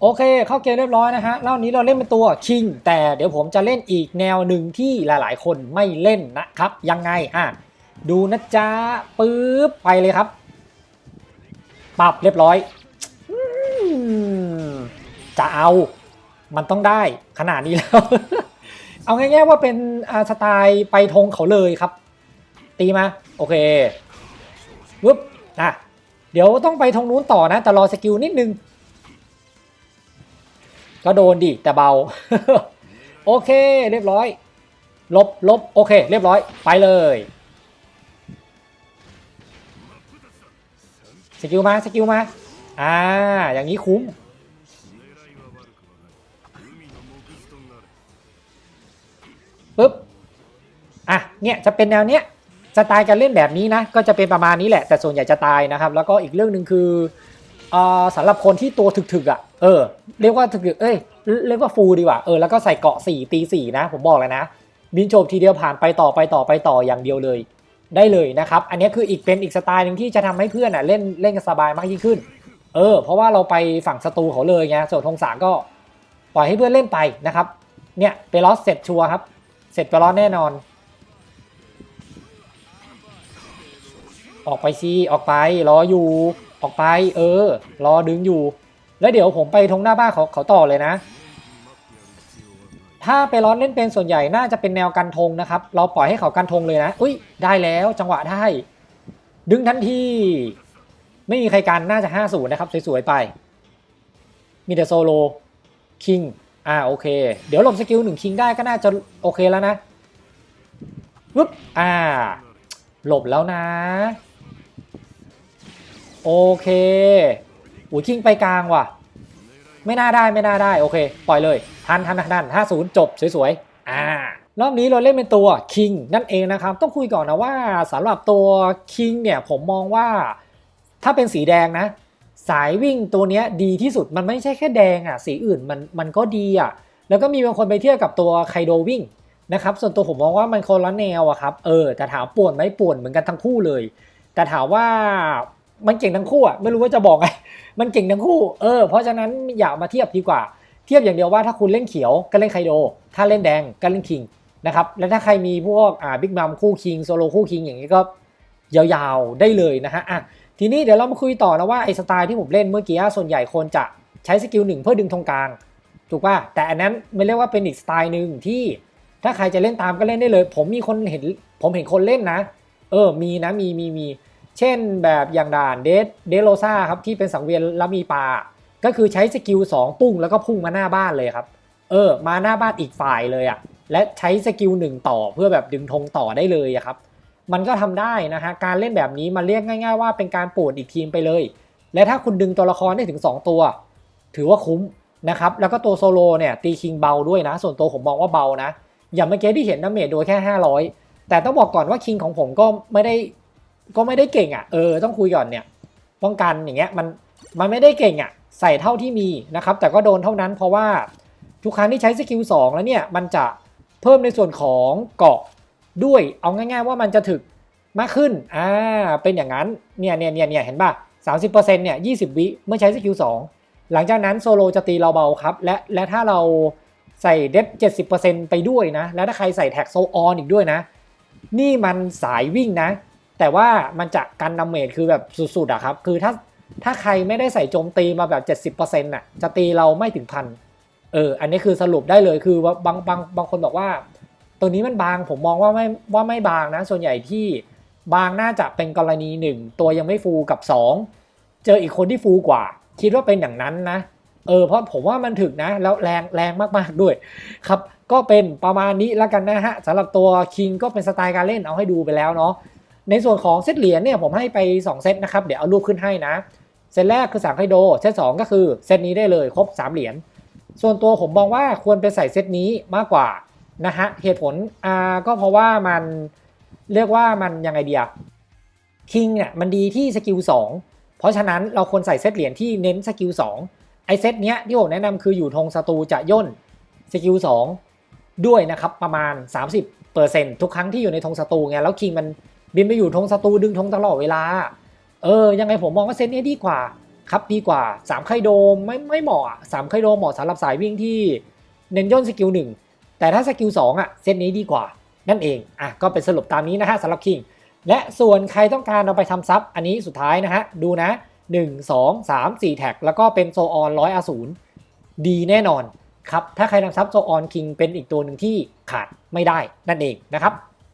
โอเค เข้าเกมเรียบร้อยนะฮะรอบนี้เราเล่นเป็นตัวคิง แต่เดี๋ยวผมจะเล่นอีกแนวหนึ่งที่หลายๆ คนไม่เล่นนะครับ ยังไงอะดูนะจ๊ะปึ๊บไปเลยครับ ปรับเรียบร้อยอจะเอา มันต้องได้ขนาดนี้แล้ว เอาง่ายๆว่าเป็นสไตล์ไปธงเขาเลยครับ ตีมา โอเควุ๊บอะเดี๋ยวต้องไปธงนู้นต่อนะ แต่รอสกิลนิดนึง ก็โดนดิแต่เบา โอเค เรียบร้อย ลบลบโอเค เรียบร้อยไปเลยสกิลมาสกิลมาอ่าอย่างนี้คุ้มปึ๊บอะเนี่ยจะเป็นแนวเนี้ยสไตล์การเล่นแบบนี้นะก็จะเป็นประมาณนี้แหละแต่ส่วนใหญ่จะตายนะครับ แล้วก็อีกเรื่องหนึ่งคือเอ่อ สำหรับคนที่ตัวถึกๆอะเออเรียกว่าถึกๆเอ้ยเรียกว่าฟูลดีกว่าเออแล้วก็ใส่เกาะ4ตี4นะ ผมบอกเลยนะ บินโฉบทีเดียวผ่านไปต่อไปต่อไปต่ออย่างเดียวเลย ได้เลยนะครับ อันนี้คืออีกเป็นอีกสไตล์หนึ่งที่จะทำให้เพื่อนอะเล่นเล่นกันสบายมากยิ่งขึ้น เออ เพราะว่าเราไปฝั่งศัตรูเขาเลยไงส่วนธงสามก็ปล่อยให้เพื่อนเล่นไปนะครับเนี่ยเปลอสเสร็จชัวร์ครับ เสร็จเปลอสแน่นอน ออกไปซีออกไปรออยู่ ออกไป เออ รอดึงอยู่ แล้วเดี๋ยวผมไปทงหน้าบ้านเขาเขาต่อเลยนะ ถ้าไปร้อนเล่นเป็นส่วนใหญ่น่าจะเป็นแนวกันธงนะครับ เราปล่อยให้เขากันธงเลยนะ อุ้ยได้แล้วจังหวะได้ ดึงทันที ไม่มีใครกันน่าจะ50นะครับสวยๆไป มีแต่โซโลคิงอ่าโอเค เดี๋ยวหลบสกิลหนึ่งคิงได้ก็น่าจะโอเคแล้วนะปึ๊บอ่าหลบแล้วนะ โอเคอุ้ยคิงไปกลางว่ะ ไม่น่าได้ไม่น่าได้โอเค ปล่อยเลยทันทันทันทันห้าศูนย์จบสวยๆอ่ารอบนี้เราเล่นเป็นตัวคิงนั่นเองนะครับ ต้องคุยก่อนนะว่าสำหรับตัวคิงเนี่ยผมมองว่าถ้าเป็นสีแดงนะ สายวิ่งตัวเนี้ยดีที่สุดมันไม่ใช่แค่แดงอะสีอื่นมันมันก็ดีอะแล้วก็มีบางคนไปเทียบกับตัวไคโดวิ่งนะครับส่วนตัวผมมองว่ามันคนละแนวอะครับเออแต่ถามป่วนไหมป่วนเหมือนกันทั้งคู่เลย แต่ถามว่า มันเก่งทั้งคู่อะไม่รู้ว่าจะบอกไงมันเก่งทั้งคู่เออเพราะฉะนั้นอย่ามาเทียบดีกว่า เทียบอย่างเดียวว่าถ้าคุณเล่นเขียวก็เล่นไคโด ถ้าเล่นแดงก็เล่นคิงนะครับแล้วถ้าใครมีพวกอ่าบิ๊กมัมคู่คิงโซโลคู่คิงอย่างนี้ก็ยาวๆได้เลยนะฮะอะทีนี้เดี๋ยวเรามาคุยต่อนะว่าไอ้สไตล์ที่ผมเล่นเมื่อกี้ส่วนใหญ่คนจะใช้สกิลหนึ่งเพื่อดึงตรงกลางถูกป่ะแต่อันนั้นไม่เรียกว่าเป็นอีกสไตล์หนึ่งที่ถ้าใครจะเล่นตามก็เล่นได้เลย ผมมีคนเห็นผมเห็นคนเล่นนะ เออมีนะมีมีมี เช่นแบบอย่างด่านเดสเดโรซาครับที่เป็นสังเวียนแล้วมีปลาก็คือใช้สกิล2ปุ้งแล้วก็พุ่งมาหน้าบ้านเลยครับเออมาหน้าบ้านอีกฝ่ายเลยอะ่ะและใช้สกิลหนึ่งต่อเพื่อแบบดึงธงต่อได้เลยอะครับมันก็ทำได้นะฮะการเล่นแบบนี้มันเรียกง่าย ๆ ว่าเป็นการปวดอีกทีมไปเลย และถ้าคุณดึงตัวละครได้ถึง 2 ตัว ถือว่าคุ้มนะครับแล้วก็ตัวโซโลเนี่ยตีคิงเบาด้วยนะ ส่วนตัวผมมองว่าเบานะ อย่างเมื่อกี้ที่เห็นดาเมจโดยแค่ 500 แต่ต้องบอกก่อนว่าคิงของผมก็ไม่ได้ ก็ไม่ได้เก่งอะเออต้องคุยก่อนเนี่ยป้องกันอย่างเงี้ยมันมันไม่ได้เก่งอะใส่เท่าที่มีนะครับ แต่ก็โดนเท่านั้นเพราะว่าทุกครั้งที่ใช้สกิล2แล้วเนี่ยมันจะเพิ่มในส่วนของเกาะด้วยเอาง่าย ๆ ว่ามันจะถึกมากขึ้นอ่าเป็นอย่างนั้นเนี่ยเนี่ยเนี่ยเนี่ยเห็นป่ะสามสิบเปอร์เซ็นต์เนี่ยยี่สิบวิเมื่อใช้สกิลสองหลังจากนั้นโซโลจะตีเราเบาครับ และและถ้าเราใส่เดฟเจ็ดสิบเปอร์เซ็นต์ไปด้วยนะ แล้วถ้าใครใส่แท็กโซออนอีกด้วยนะ นี่มันสายวิ่งนะ แต่ว่ามันจะกันดาเมจคือแบบสุดๆอะครับ คือถ้าถ้าใครไม่ได้ใส่โจมตีมาแบบ 70%น่ะจะตีเราไม่ถึงพันเออ อันนี้คือสรุปได้เลยคือว่าบางบางบางคนบอกว่า ตัวนี้มันบางผมมองว่าไม่ว่าไม่บางนะ ส่วนใหญ่ที่บางน่าจะเป็นกรณีหนึ่งตัวยังไม่ฟูกับ 2 เจออีกคนที่ฟูกว่า คิดว่าเป็นอย่างนั้นนะเออเพราะผมว่ามันถึกนะ แล้วแรงแรงมากๆด้วย ครับ ก็เป็นประมาณนี้แล้วกันนะฮะสำหรับตัวคิงก็เป็นสไตล์การเล่นเอาให้ดูไปแล้วเนาะ ในส่วนของเซตเหรียญเนี่ยผมให้ไป 2 เซตนะครับ เดี๋ยวเอารูปขึ้นให้นะ เซตแรกคือ3ไคโด เซต2ก็คือเซตนี้ได้เลยครบ 3 เหรียญ ส่วนตัวผมมองว่าควรไปใส่เซตนี้มากกว่านะฮะ เหตุผลอ่าก็เพราะว่ามันเรียกว่ามันยังไงเดียคิงเนี่ยมันดีที่สกิล2เพราะฉะนั้นเราควรใส่เซตเหรียญที่เน้นสกิล2ไอเซตเนี้ยที่ผมแนะนำคืออยู่ธงศัตรูจะย่นสกิล2ด้วยนะครับประมาณ 30%ทุกครั้งที่อยู่ในธงศัตรูไงแล้วคิงมัน บินไปอยู่ธงศัตรูดึงธงตลอดเวลา เออ ยังไงผมมองว่าเซตนี้ดีกว่า ครับดีกว่า3ไคโดมไม่ไม่เหมาะสามไคโดมเหมาะสำหรับสายวิ่งที่เน้นย่นสกิลหนึ่งแต่ถ้าสกิลสองอะเซตนี้ดีกว่า นั่นเองอะก็เป็นสรุปตามนี้นะฮะสำหรับคิงและส่วนใครต้องการเอาไปทำซับอันนี้สุดท้ายนะฮะดูนะ 1 2 3 4 แท็ก แล้วก็เป็นโซออนร้อยอาสูรดีแน่นอนครับถ้าใครทำซับโซออนคิงเป็นอีกตัวหนึ่งที่ขาดไม่ได้นั่นเองนะครับ